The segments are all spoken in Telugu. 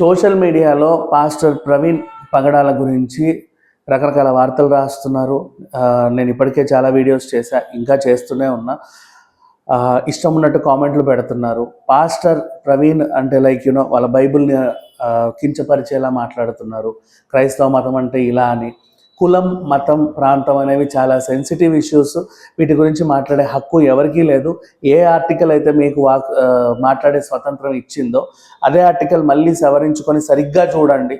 సోషల్ మీడియాలో పాస్టర్ ప్రవీణ్ పగడాల గురించి రకరకాల వార్తలు రాస్తున్నారు. నేను ఇప్పటికే చాలా వీడియోస్ చేశా ఇంకా చేస్తూనే ఉన్నా. ఇష్టం ఉన్నట్టు కామెంట్లు పెడుతున్నారు. పాస్టర్ ప్రవీణ్ అంటే లైక్ యూనో వాళ్ళ బైబిల్ని కించపరిచేలా మాట్లాడుతున్నారు. క్రైస్తవ మతం అంటే ఇలా అని. కులం మతం ప్రాంతం అనేవి చాలా సెన్సిటివ్ ఇష్యూస్ వీటి గురించి మాట్లాడే హక్కు ఎవరికీ లేదు. ఏ ఆర్టికల్ అయితే మీకు వాక్ మాట్లాడే స్వతంత్రం ఇచ్చిందో అదే ఆర్టికల్ మళ్ళీ సవరించుకొని సరిగ్గా చూడండి.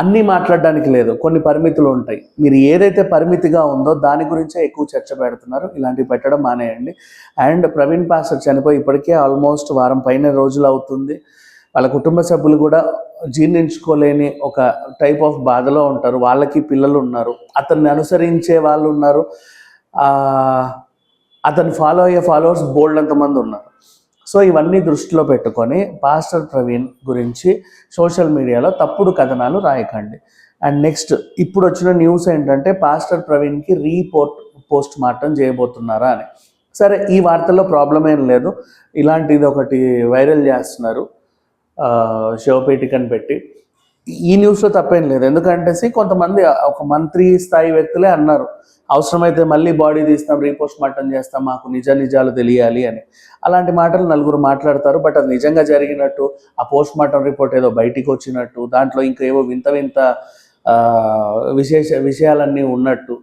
అన్నీ మాట్లాడడానికి లేదు. కొన్ని పరిమితులు ఉంటాయి. మీరు ఏదైతే పరిమితిగా ఉందో దాని గురించే ఎక్కువ చర్చ పెడుతున్నారు. ఇలాంటివి పెట్టడం మానేయండి. అండ్ ప్రవీణ్ పాస్టర్ చనిపోయి ఇప్పటికే ఆల్మోస్ట్ వారం పైన రోజులు అవుతుంది. వాళ్ళ కుటుంబ సభ్యులు కూడా జీర్ణించుకోలేని ఒక టైప్ ఆఫ్ బాధలో ఉంటారు. వాళ్ళకి పిల్లలు ఉన్నారు. అతన్ని అనుసరించే వాళ్ళు ఉన్నారు. అతను ఫాలో అయ్యే ఫాలోవర్స్ బోల్డ్ అంతమంది ఉన్నారు. సో ఇవన్నీ దృష్టిలో పెట్టుకొని పాస్టర్ ప్రవీణ్ గురించి సోషల్ మీడియాలో తప్పుడు కథనాలు రాయకండి. అండ్ నెక్స్ట్ ఇప్పుడు వచ్చిన న్యూస్ ఏంటంటే పాస్టర్ ప్రవీణ్కి రీపోర్ట్ పోస్ట్ మార్టం చేయబోతున్నారా అని. సరే ఈ వార్తల్లో ప్రాబ్లం ఏం లేదు. ఇలాంటిది ఒకటి వైరల్ చేస్తున్నారు. శివపేటికని పెట్టి. ఈ న్యూస్లో తప్పేం లేదు. ఎందుకంటే కొంతమంది ఒక మంత్రి స్థాయి వ్యక్తులే అన్నారు. అవసరమైతే మళ్ళీ బాడీ తీస్తాం రీపోస్ట్ మార్టం చేస్తాం మాకు నిజ నిజాలు తెలియాలి అని. అలాంటి మాటలు నలుగురు మాట్లాడతారు. బట్ అది నిజంగా జరిగినట్టు ఆ పోస్ట్ మార్టం రిపోర్ట్ ఏదో బయటికి వచ్చినట్టు దాంట్లో ఇంకా ఏవో వింత వింత విశేష విషయాలన్నీ ఉన్నట్టు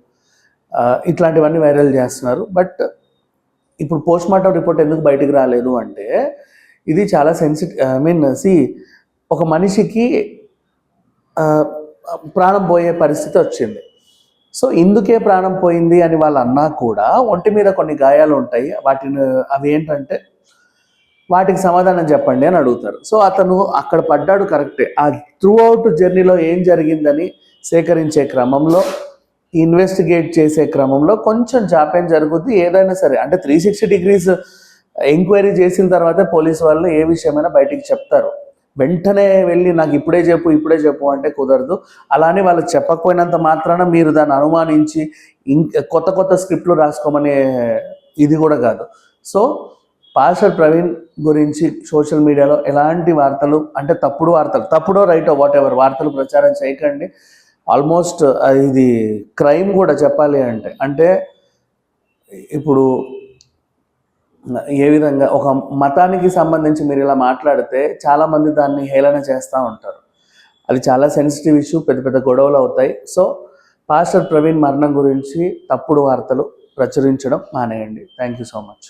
ఇట్లాంటివన్నీ వైరల్ చేస్తున్నారు. బట్ ఇప్పుడు పోస్ట్ మార్టం రిపోర్ట్ ఎందుకు బయటికి రాలేదు అంటే ఇది చాలా సెన్సిటివ్ ఐ మీన్ సి ఒక మనిషికి ప్రాణం పోయే పరిస్థితి వచ్చింది. సో ఇందుకే ప్రాణం పోయింది అని వాళ్ళు అన్నా కూడా ఒంటి మీద కొన్ని గాయాలు ఉంటాయి వాటిని అవి ఏంటంటే వాటికి సమాధానం చెప్పండి అని అడుగుతారు. సో అతను అక్కడ పడ్డాడు కరెక్టే. ఆ త్రూ అవుట్ జర్నీలో ఏం జరిగిందని సేకరించే క్రమంలో ఇన్వెస్టిగేట్ చేసే క్రమంలో కొంచెం జాప్యం జరుగుద్ది ఏదైనా సరే అంటే త్రీ సిక్స్టీ డిగ్రీస్ ఎంక్వైరీ చేసిన తర్వాతే పోలీస్ వాళ్ళు ఏ విషయమైనా బయటికి చెప్తారు. వెంటనే వెళ్ళి నాకు ఇప్పుడే చెప్పు ఇప్పుడే చెప్పు అంటే కుదరదు. అలానే వాళ్ళు చెప్పకపోయినంత మాత్రాన మీరు దాన్ని అనుమానించి ఇంక కొత్త కొత్త స్క్రిప్ట్లు రాసుకోమనే ఇది కూడా కాదు. సో పాస్టర్ ప్రవీణ్ గురించి సోషల్ మీడియాలో ఎలాంటి వార్తలు అంటే తప్పుడు వార్తలు తప్పుడో రైటో వాట్ ఎవర్ వార్తలు ప్రచారం చేయకండి. ఆల్మోస్ట్ ఇది క్రైమ్ కూడా చెప్పాలి అంటే అంటే ఇప్పుడు ఏ విధంగా ఒక మతానికి సంబంధించి మీరు ఇలా మాట్లాడితే చాలామంది దాన్ని హేళన చేస్తూ ఉంటారు. అది చాలా సెన్సిటివ్ ఇష్యూ పెద్ద పెద్ద గొడవలు అవుతాయి. సో పాస్టర్ ప్రవీణ్ మరణం గురించి తప్పుడు వార్తలు ప్రచురించడం మానేయండి. Thank you so much